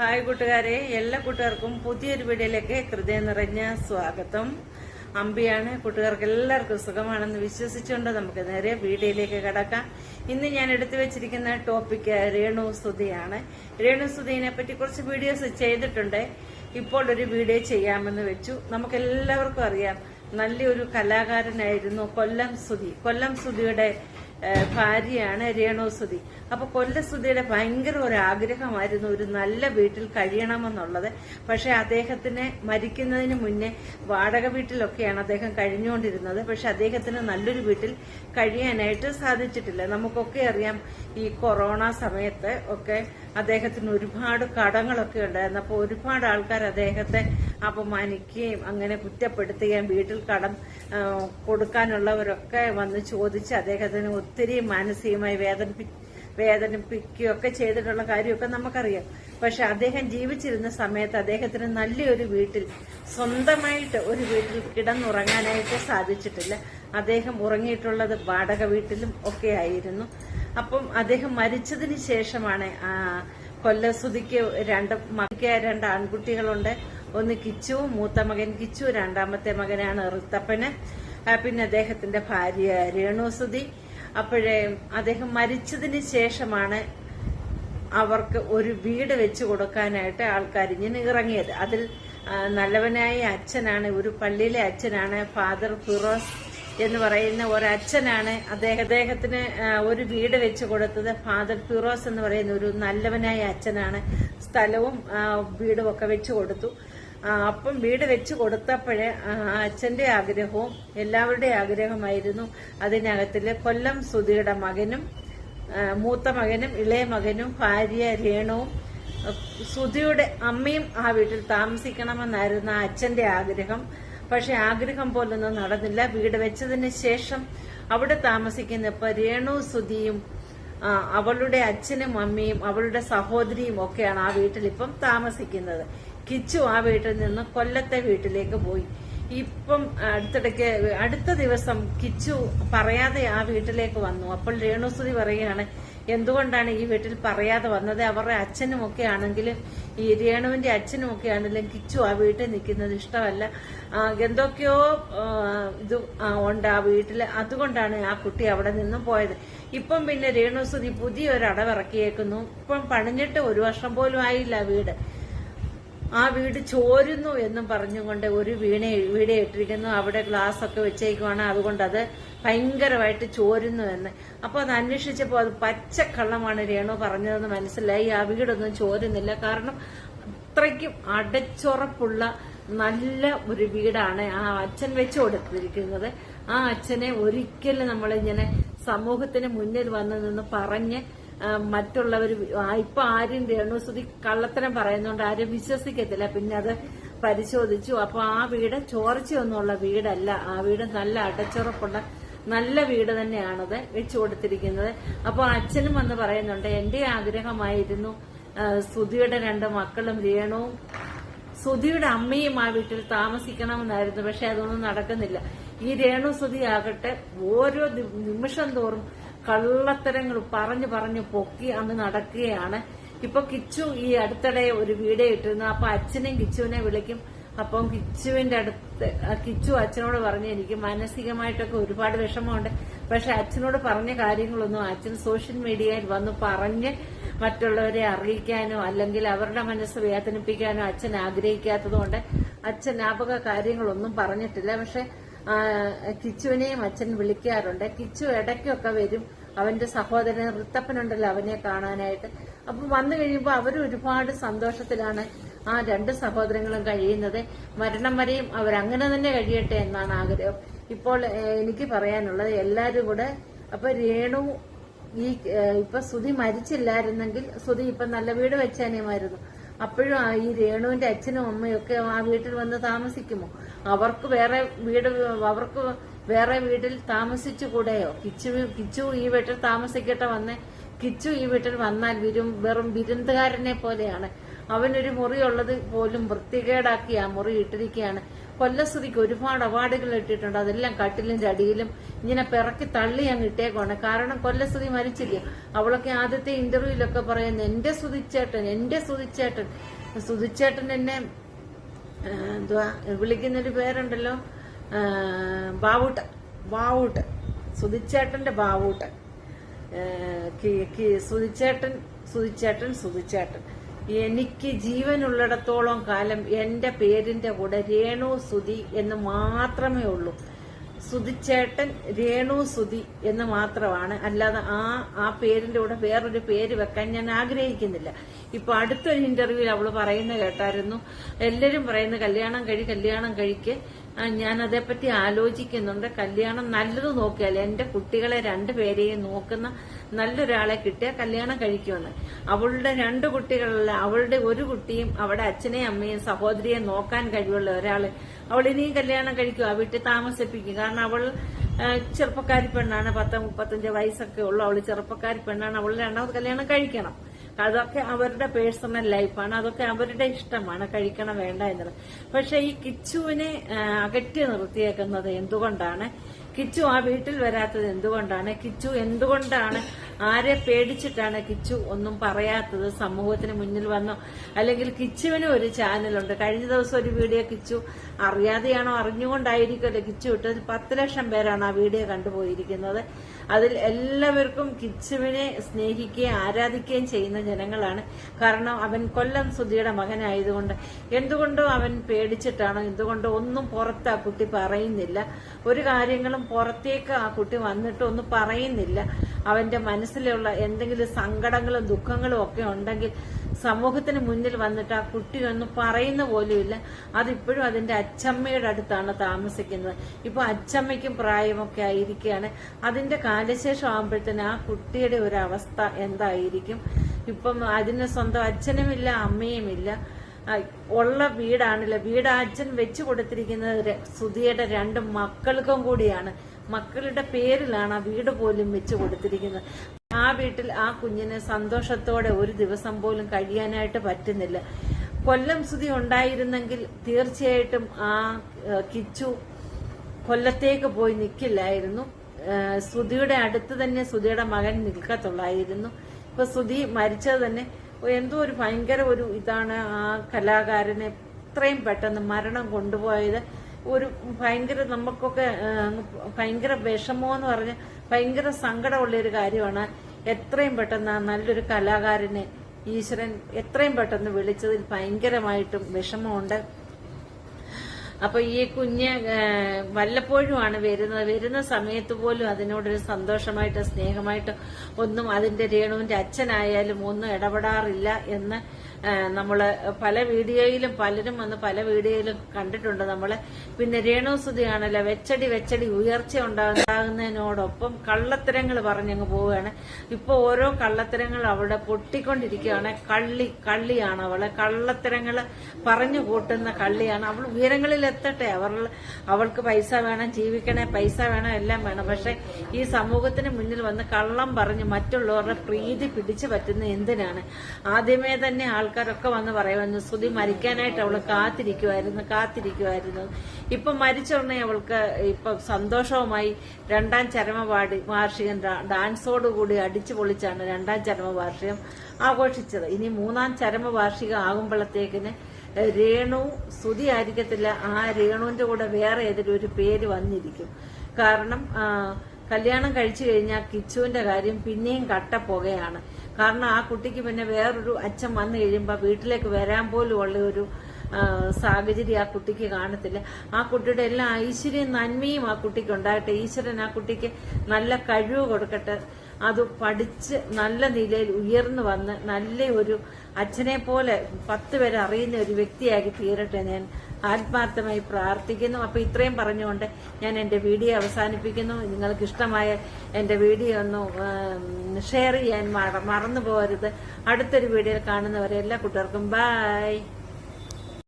Hi കൂട്ടുകാരെ എല്ലാ കൂട്ടുകാർക്കും പുതിയൊരു വീഡിയോയിലേക്ക് ഹൃദയം നിറഞ്ഞ സ്വാഗതം. അമ്പിയാണ് കൂട്ടുകാർക്ക് എല്ലാവർക്കും സുഖമാണെന്ന് വിശ്വസിച്ചുകൊണ്ട് നമുക്ക് നേരെ വീഡിയോയിലേക്ക് കടക്കാം. ഇന്ന് ഞാൻ എടുത്തു വെച്ചിരിക്കുന്ന ടോപ്പിക് രേണു സ്തുതിയാണ് രേണു സ്തുതിനെ പറ്റി കുറച്ച് വീഡിയോസ് ചെയ്തിട്ടുണ്ട്. ഇപ്പോൾ ഒരു വീഡിയോ ചെയ്യാമെന്ന് വെച്ചു. നമുക്ക് എല്ലാവർക്കും അറിയാം നല്ലൊരു കലാകാരനായിരുന്നു കൊല്ലം സുധി. കൊല്ലം സുധിയുടെ ഭാര്യയാണ് രേണുസുതി. അപ്പൊ കൊല്ലസുതിയുടെ ഭയങ്കര ഒരു ആഗ്രഹമായിരുന്നു ഒരു നല്ല വീട്ടിൽ കഴിയണമെന്നുള്ളത്. പക്ഷെ അദ്ദേഹത്തിന് മരിക്കുന്നതിന് മുന്നേ വാടക വീട്ടിലൊക്കെയാണ് അദ്ദേഹം കഴിഞ്ഞുകൊണ്ടിരുന്നത്. പക്ഷെ അദ്ദേഹത്തിന് നല്ലൊരു വീട്ടിൽ കഴിയാനായിട്ട് സാധിച്ചിട്ടില്ല. നമുക്കൊക്കെ അറിയാം ഈ കൊറോണ സമയത്ത് ഒക്കെ അദ്ദേഹത്തിന് ഒരുപാട് കടങ്ങളൊക്കെ ഉണ്ടായിരുന്നു. അപ്പോൾ ഒരുപാട് ആൾക്കാർ അദ്ദേഹത്തെ അപമാനിക്കുകയും അങ്ങനെ കുറ്റപ്പെടുത്തുകയും വീട്ടിൽ കടം കൊടുക്കാനുള്ളവരൊക്കെ വന്ന് ചോദിച്ച് അദ്ദേഹത്തിന് ഒത്തിരി മാനസികമായി വേദനിപ്പി വേദനിപ്പിക്കുകയൊക്കെ ചെയ്തിട്ടുള്ള കാര്യമൊക്കെ നമുക്കറിയാം. പക്ഷെ അദ്ദേഹം ജീവിച്ചിരുന്ന സമയത്ത് അദ്ദേഹത്തിന് നല്ലൊരു വീട്ടിൽ സ്വന്തമായിട്ട് ഒരു വീട്ടിൽ കിടന്നുറങ്ങാനായിട്ട് സാധിച്ചിട്ടില്ല. അദ്ദേഹം ഉറങ്ങിയിട്ടുള്ളത് വാടക വീട്ടിലും ഒക്കെ ആയിരുന്നു. അപ്പം അദ്ദേഹം മരിച്ചതിന് ശേഷമാണ് കൊല്ലസുതിക്ക് രണ്ട് മകൾക്ക് രണ്ട് ആൺകുട്ടികളുണ്ട്. ഒന്ന് കിച്ചു മൂത്ത മകൻ കിച്ചു രണ്ടാമത്തെ മകനാണ് ഋത്തപ്പന് പിന്നെ അദ്ദേഹത്തിന്റെ ഭാര്യ രേണുസുതി അപ്പോഴേ അദ്ദേഹം മരിച്ചതിന് ശേഷമാണ് അവർക്ക് ഒരു വീട് വെച്ചു കൊടുക്കാനായിട്ട് ആൾക്കാർ ഇങ്ങനെ ഇറങ്ങിയത്. അതിൽ നല്ലവനായ അച്ഛനാണ് ഒരു പള്ളിയിലെ അച്ഛനാണ് ഫാദർ ഫിറോസ്. എന്ന് പറയുന്ന ഒരച്ഛനാണ് അദ്ദേഹം അദ്ദേഹത്തിന് ഒരു വീട് വെച്ച് കൊടുത്തത് ഫാദർ ഫിറോസ് എന്ന് പറയുന്ന ഒരു നല്ലവനായ അച്ഛനാണ്. സ്ഥലവും വീടും ഒക്കെ വെച്ച് കൊടുത്തു. അപ്പം വീട് വെച്ച് കൊടുത്തപ്പോഴേ അച്ഛന്റെ ആഗ്രഹവും എല്ലാവരുടെയും ആഗ്രഹമായിരുന്നു. അതിനകത്തിൽ കൊല്ലം സുധിയുടെ മകനും മൂത്ത മകനും ഇളയ മകനും ഭാര്യ രേണുവും സുധിയുടെ അമ്മയും ആ വീട്ടിൽ താമസിക്കണമെന്നായിരുന്നു ആ അച്ഛന്റെ ആഗ്രഹം. പക്ഷെ ആഗ്രഹം പോലൊന്നും നടന്നില്ല. വീട് വെച്ചതിന് ശേഷം അവിടെ താമസിക്കുന്ന ഇപ്പൊ രേണു സുധിയും അവളുടെ അച്ഛനും അമ്മയും അവളുടെ സഹോദരിയും ഒക്കെയാണ് ആ വീട്ടിൽ ഇപ്പം താമസിക്കുന്നത്. കിച്ചു ആ വീട്ടിൽ നിന്ന് കൊല്ലത്തെ വീട്ടിലേക്ക് പോയി. ഇപ്പം അടുത്തിടയ്ക്ക് അടുത്ത ദിവസം കിച്ചു പറയാതെ ആ വീട്ടിലേക്ക് വന്നു. അപ്പോൾ രേണുസുതി പറയുകയാണ് എന്തുകൊണ്ടാണ് ഈ വീട്ടിൽ പറയാതെ വന്നത്? അവരുടെ അച്ഛനും ഒക്കെ ആണെങ്കിലും ഈ രേണുവിന്റെ അച്ഛനും ഒക്കെ ആണെങ്കിലും കിച്ചു ആ വീട്ടിൽ നിൽക്കുന്നത് ഇഷ്ടമല്ല. എന്തൊക്കെയോ ഇത് ഉണ്ട് ആ വീട്ടിൽ അതുകൊണ്ടാണ് ആ കുട്ടി അവിടെ നിന്നും പോയത്. ഇപ്പം പിന്നെ രേണുസുതി പുതിയൊരു അടവിറക്കിയേക്കുന്നു. ഇപ്പം പണിഞ്ഞിട്ട് ഒരു വർഷം പോലും ആയില്ല വീട്. ആ വീട് ചോരുന്നു എന്നും പറഞ്ഞുകൊണ്ട് ഒരു വീണ വീട് ഇട്ടിരിക്കുന്നു. അവിടെ ഗ്ലാസ് ഒക്കെ വെച്ചേക്കുവാണ്. അതുകൊണ്ട് അത് ഭയങ്കരമായിട്ട് ചോരുന്നു എന്ന്. അപ്പൊ അത് അന്വേഷിച്ചപ്പോൾ അത് പച്ചക്കള്ളമാണ് രേണു പറഞ്ഞതെന്ന് മനസ്സിലായി. ആ വീടൊന്നും ചോരുന്നില്ല. കാരണം അത്രയ്ക്കും അടച്ചുറപ്പുള്ള നല്ല ഒരു വീടാണ് ആ അച്ഛൻ വെച്ചു കൊടുത്തിരിക്കുന്നത്. ആ അച്ഛനെ ഒരിക്കലും നമ്മളിങ്ങനെ സമൂഹത്തിന് മുന്നിൽ വന്നു നിന്ന് പറഞ്ഞ് മറ്റുള്ളവർ ഇപ്പൊ ആരും രേണുസുതി കള്ളത്തരം പറയുന്നോണ്ട് ആരും വിശ്വസിക്കത്തില്ല. പിന്നെ അത് പരിശോധിച്ചു. അപ്പൊ ആ വീട് ചോർച്ചയൊന്നുമുള്ള വീടല്ല. ആ വീട് നല്ല അടച്ചുറപ്പുള്ള നല്ല വീട് തന്നെയാണത് വെച്ചു കൊടുത്തിരിക്കുന്നത്. അപ്പൊ അച്ഛനും വന്ന് പറയുന്നുണ്ട് എന്റെ ആഗ്രഹമായിരുന്നു സുധിയുടെ രണ്ട് മക്കളും രേണുവും സുധിയുടെ അമ്മയും ആ വീട്ടിൽ താമസിക്കണമെന്നായിരുന്നു. പക്ഷെ അതൊന്നും നടക്കുന്നില്ല. ഈ രേണു സുധി ആകട്ടെ ഓരോ നിമിഷം തോറും കള്ളത്തരങ്ങൾ പറഞ്ഞു പറഞ്ഞു പൊക്കി അന്ന് നടക്കുകയാണ്. ഇപ്പൊ കിച്ചു ഈ അടുത്തിടെ ഒരു വീഡിയോ ഇട്ടിരുന്നു. അപ്പൊ അച്ഛനെയും കിച്ചുവിനെ വിളിക്കും. അപ്പം കിച്ചുവിന്റെ അടുത്ത് കിച്ചു അച്ഛനോട് പറഞ്ഞു എനിക്ക് മാനസികമായിട്ടൊക്കെ ഒരുപാട് വിഷമമുണ്ട്. പക്ഷെ അച്ഛനോട് പറഞ്ഞ കാര്യങ്ങളൊന്നും അച്ഛൻ സോഷ്യൽ മീഡിയയിൽ വന്ന് പറഞ്ഞ് മറ്റുള്ളവരെ അറിയിക്കാനോ അല്ലെങ്കിൽ അവരുടെ മനസ്സ് വേദനിപ്പിക്കാനോ അച്ഛൻ ആഗ്രഹിക്കാത്തതുകൊണ്ട് അച്ഛൻ ആപക കാര്യങ്ങളൊന്നും പറഞ്ഞിട്ടില്ല. പക്ഷെ കിച്ചുവിനെയും അച്ഛൻ വിളിക്കാറുണ്ട്. കിച്ചു ഇടയ്ക്കൊക്കെ വരും. അവന്റെ സഹോദരൻ ഋത്തപ്പനുണ്ടല്ലോ അവനെ കാണാനായിട്ട്. അപ്പൊ വന്നു കഴിയുമ്പോൾ അവർ ഒരുപാട് സന്തോഷത്തിലാണ് ആ രണ്ട് സഹോദരങ്ങളും കഴിയുന്നത്. മരണം വരെയും അവരങ്ങനെ തന്നെ കഴിയട്ടെ എന്നാണ് ആഗ്രഹം. ഇപ്പോൾ എനിക്ക് പറയാനുള്ളത് എല്ലാവരും കൂടെ അപ്പൊ രേണു ഈ ഇപ്പൊ സുധി മരിച്ചില്ലായിരുന്നെങ്കിൽ സുധി ഇപ്പൊ നല്ല വീട് വെച്ചേനെമായിരുന്നു. അപ്പോഴും ഈ രേണുവിന്റെ അച്ഛനും അമ്മയും ഒക്കെ ആ വീട്ടിൽ വന്ന് താമസിക്കുമോ? അവർക്ക് വേറെ വീട് അവർക്ക് വേറെ വീട്ടിൽ താമസിച്ചു കൂടെയോ? കിച്ചു കിച്ചു ഈ വീട്ടിൽ താമസിക്കട്ടെ വന്ന്. കിച്ചു ഈ വീട്ടിൽ വന്നാൽ വിരും വെറും വിരുന്നുകാരനെ പോലെയാണ്. അവനൊരു മുറിയുള്ളത് പോലും വൃത്തികേടാക്കി ആ മുറി ഇട്ടിരിക്കുകയാണ്. കൊല്ലസ്തുതിക്ക് ഒരുപാട് അവാർഡുകൾ ഇട്ടിട്ടുണ്ട് അതെല്ലാം കട്ടിലും ചടിയിലും ഇങ്ങനെ പിറക്കി തള്ളി അങ്ങ് ഇട്ടേക്കാണ് കാരണം കൊല്ലസ്തുതി മരിച്ചില്ല. അവളൊക്കെ ആദ്യത്തെ ഇന്റർവ്യൂലൊക്കെ പറയുന്നത് എന്റെ സുതിച്ചേട്ടൻ എന്റെ സുതിച്ചേട്ടൻ. സുതിച്ചേട്ടൻ എന്നെ എന്തുവാ വിളിക്കുന്നൊരു പേരുണ്ടല്ലോ? ബാവൂട്ട് ബാവൂട്ടൻ. സുതിച്ചേട്ടന്റെ കി- സുതിച്ചേട്ടൻ സുതിച്ചേട്ടൻ സുതിച്ചേട്ടൻ. എനിക്ക് ജീവനുള്ളിടത്തോളം കാലം എന്റെ പേരിന്റെ കൂടെ രേണു സുതി എന്ന് മാത്രമേ ഉള്ളൂ. സുതിച്ചേട്ടൻ രേണു സുതി എന്ന് മാത്രമാണ്. അല്ലാതെ ആ ആ പേരിന്റെ കൂടെ വേറൊരു പേര് വെക്കാൻ ഞാൻ ആഗ്രഹിക്കുന്നില്ല. ഇപ്പൊ അടുത്തൊരു ഇന്റർവ്യൂവിൽ അവൾ പറയുന്ന കേട്ടായിരുന്നു. എല്ലാരും പറയുന്ന കല്യാണം കഴി കല്യാണം കഴിക്ക്. ഞാൻ അതേപ്പറ്റി ആലോചിക്കുന്നുണ്ട്. കല്യാണം നല്ലത് നോക്കിയാൽ എന്റെ കുട്ടികളെ രണ്ടുപേരെയും നോക്കുന്ന നല്ലൊരാളെ കിട്ടിയാൽ കല്യാണം കഴിക്കുമെന്ന്. അവളുടെ രണ്ട് കുട്ടികളല്ല അവളുടെ ഒരു കുട്ടിയും അവിടെ അച്ഛനെയും അമ്മയും സഹോദരിയെ നോക്കാൻ കഴിവുള്ള ഒരാൾ. അവൾ ഇനിയും കല്യാണം കഴിക്കും ആ വീട്ടിൽ താമസിപ്പിക്കും. കാരണം അവൾ ചെറുപ്പക്കാരി പെണ്ണാണ് പത്ത് മുപ്പത്തഞ്ച് വയസ്സൊക്കെ ഉള്ളു. അവൾ ചെറുപ്പക്കാരി പെണ്ണാണ്. അവൾ രണ്ടാമത് കല്യാണം കഴിക്കണം. അതൊക്കെ അവരുടെ പേഴ്സണൽ ലൈഫാണ് അതൊക്കെ അവരുടെ ഇഷ്ടമാണ് കഴിക്കണം വേണ്ട എന്നുള്ളത്. പക്ഷെ ഈ കിച്ചുവിനെ അകറ്റി നിർത്തിയേക്കുന്നത് എന്തുകൊണ്ടാണ്? കിച്ചു ആ വീട്ടിൽ വരാത്തത് എന്തുകൊണ്ടാണ്? കിച്ചു എന്തുകൊണ്ടാണ് ആരെ പേടിച്ചിട്ടാണ് കിച്ചു ഒന്നും പറയാത്തത്? സമൂഹത്തിന് മുന്നിൽ വന്നോ? അല്ലെങ്കിൽ കിച്ചുവിന് ഒരു ചാനലുണ്ട്. കഴിഞ്ഞ ദിവസം ഒരു വീഡിയോ കിച്ചു അറിയാതെയാണോ അറിഞ്ഞുകൊണ്ടായിരിക്കുമല്ലോ കിച്ചു ഇട്ടത്. പത്ത് ലക്ഷം പേരാണ് ആ വീഡിയോ കണ്ടുപോയിരിക്കുന്നത്. അതിൽ എല്ലാവർക്കും കിച്ചുവിനെ സ്നേഹിക്കുകയും ആരാധിക്കുകയും ചെയ്യുന്ന ജനങ്ങളാണ്. കാരണം അവൻ കൊല്ലം സുധിയുടെ മകനായതുകൊണ്ട് എന്തുകൊണ്ടോ അവൻ പേടിച്ചിട്ടാണോ എന്തുകൊണ്ടോ ഒന്നും പുറത്ത് ആ കുട്ടി പറയുന്നില്ല. ഒരു കാര്യങ്ങളും പുറത്തേക്ക് ആ കുട്ടി വന്നിട്ട് ഒന്നും പറയുന്നില്ല. അവന്റെ മനസ്സിലുള്ള എന്തെങ്കിലും സങ്കടങ്ങളും ദുഃഖങ്ങളും ഒക്കെ ഉണ്ടെങ്കിൽ സമൂഹത്തിന് മുന്നിൽ വന്നിട്ട് ആ കുട്ടിയൊന്നും പറയുന്ന പോലുമില്ല. അതിപ്പോഴും അതിന്റെ അച്ചമ്മയുടെ അടുത്താണ് താമസിക്കുന്നത്. ഇപ്പൊ അച്ചമ്മയ്ക്കും പ്രായമൊക്കെ ആയിരിക്കുകയാണ്. അതിന്റെ കാലശേഷം ആകുമ്പോഴത്തേന് ആ കുട്ടിയുടെ ഒരു അവസ്ഥ എന്തായിരിക്കും? ഇപ്പം അതിന് സ്വന്തം അച്ഛനുമില്ല അമ്മയുമില്ല. ഉള്ള വീടാണല്ലോ? വീട് അച്ഛൻ വെച്ചു കൊടുത്തിരിക്കുന്നത് സുധിയുടെ രണ്ട് മക്കൾക്കും കൂടിയാണ്. മക്കളുടെ പേരിലാണ് ആ വീട് പോലും വെച്ച് കൊടുത്തിരിക്കുന്നത്. ആ വീട്ടിൽ ആ കുഞ്ഞിന് സന്തോഷത്തോടെ ഒരു ദിവസം പോലും കഴിയാനായിട്ട് പറ്റുന്നില്ല. കൊല്ലം സ്തുതി ഉണ്ടായിരുന്നെങ്കിൽ തീർച്ചയായിട്ടും ആ കിച്ചു കൊല്ലത്തേക്ക് പോയി നിൽക്കില്ലായിരുന്നു സ്തുതിയുടെ അടുത്ത് തന്നെ സുധിയുടെ മകൻ നിൽക്കത്തുള്ളായിരുന്നു. ഇപ്പൊ സുധി മരിച്ചത് തന്നെ എന്തോ ഒരു ഭയങ്കര ഒരു ഇതാണ് ആ കലാകാരനെ ഇത്രയും പെട്ടെന്ന് മരണം കൊണ്ടുപോയത്. ഒരു ഭയങ്കര നമുക്കൊക്കെ ഭയങ്കര വിഷമോ എന്ന് പറഞ്ഞ ഭയങ്കര സങ്കടമുള്ള ഒരു കാര്യമാണ്. എത്രയും പെട്ടെന്ന് നല്ലൊരു കലാകാരനെ ഈശ്വരൻ എത്രയും പെട്ടെന്ന് വിളിച്ചതിൽ ഭയങ്കരമായിട്ടും വിഷമമുണ്ട്. അപ്പൊ ഈ കുഞ്ഞ് വല്ലപ്പോഴും വല്ലപ്പോഴുമാണ് വരുന്നത്. വരുന്ന സമയത്ത് പോലും അതിനോടൊരു സന്തോഷമായിട്ട് സ്നേഹമായിട്ട് ഒന്നും അതിന്റെ രേണുവിന്റെ അച്ഛനായാലും ഒന്നും ഇടപെടാറില്ല എന്ന് നമ്മൾ പല വീഡിയോയിലും പലരും വന്ന് പല വീഡിയോയിലും കണ്ടിട്ടുണ്ട് നമ്മൾ. പിന്നെ രേണു സുധിയാണല്ലോ വെച്ചടി വെച്ചടി ഉയർച്ച ഉണ്ടാകുന്നതിനോടൊപ്പം കള്ളത്തരങ്ങൾ പറഞ്ഞങ്ങ് പോവുകയാണ്. ഇപ്പൊ ഓരോ കള്ളത്തരങ്ങൾ അവിടെ പൊട്ടിക്കൊണ്ടിരിക്കുകയാണ്. കള്ളി കള്ളിയാണ് അവൾ. കള്ളത്തരങ്ങൾ പറഞ്ഞു കൂട്ടുന്ന കള്ളിയാണ്. അവൾ ഉയരങ്ങളിൽ എത്തട്ടെ. അവർ അവൾക്ക് പൈസ വേണം ജീവിക്കണേ പൈസ വേണം എല്ലാം വേണം. പക്ഷെ ഈ സമൂഹത്തിന് മുന്നിൽ വന്ന് കള്ളം പറഞ്ഞ് മറ്റുള്ളവരുടെ പ്രീതി പിടിച്ചു പറ്റുന്ന എന്തിനാണ്? ആദ്യമേ തന്നെ ആൾക്കാരൊക്കെ വന്ന് പറയുമായിരുന്നു സ്തുതി മരിക്കാനായിട്ട് അവൾ കാത്തിരിക്കുമായിരുന്നു കാത്തിരിക്കുമായിരുന്നു ഇപ്പൊ മരിച്ച ഉടനെ അവൾക്ക് ഇപ്പൊ സന്തോഷവുമായി രണ്ടാം ചരമവാടി വാർഷികം ഡാ- ഡാൻസോടുകൂടി അടിച്ചു പൊളിച്ചാണ് രണ്ടാം ചരമവാർഷികം ആഘോഷിച്ചത്. ഇനി മൂന്നാം ചരമവാർഷികം ആകുമ്പോഴത്തേക്കിന് രേണു സ്തുതി ആയിരിക്കത്തില്ല ആ രേണുവിന്റെ കൂടെ വേറെ ഏതെങ്കിലും ഒരു പേര് വന്നിരിക്കും. കാരണം കല്യാണം കഴിച്ചു കഴിഞ്ഞാൽ കിച്ചുവിന്റെ കാര്യം പിന്നെയും കട്ടപ്പുകയാണ് കാരണം ആ കുട്ടിക്ക് പിന്നെ വേറൊരു അച്ഛൻ വന്നു കഴിയുമ്പോൾ വീട്ടിലേക്ക് വരാൻ പോലും ഉള്ള ഒരു സാഹചര്യം ആ കുട്ടിക്ക് കാണത്തില്ല. ആ കുട്ടിയുടെ എല്ലാ ഐശ്വര്യം നന്മയും ആ കുട്ടിക്ക് ഉണ്ടാകട്ടെ. ഈശ്വരൻ ആ കുട്ടിക്ക് നല്ല കഴിവ് കൊടുക്കട്ടെ. അത് പഠിച്ച് നല്ല നിലയിൽ ഉയർന്നു വന്ന് നല്ല ഒരു അച്ഛനെ പോലെ പത്ത് പേരെ അറിയുന്ന ഒരു വ്യക്തിയാക്കി തീരട്ടെ ഞാൻ ആത്മാർത്ഥമായി പ്രാർത്ഥിക്കുന്നു. അപ്പൊ ഇത്രയും പറഞ്ഞുകൊണ്ട് ഞാൻ എന്റെ വീഡിയോ അവസാനിപ്പിക്കുന്നു. നിങ്ങൾക്ക് ഇഷ്ടമായ എന്റെ വീഡിയോ ഒന്ന് ഷെയർ ചെയ്യാൻ മറ- മറന്നു പോകരുത് അടുത്തൊരു വീഡിയോയിൽ കാണുന്നവരെ എല്ലാ കുട്ടികൾക്കും ബൈ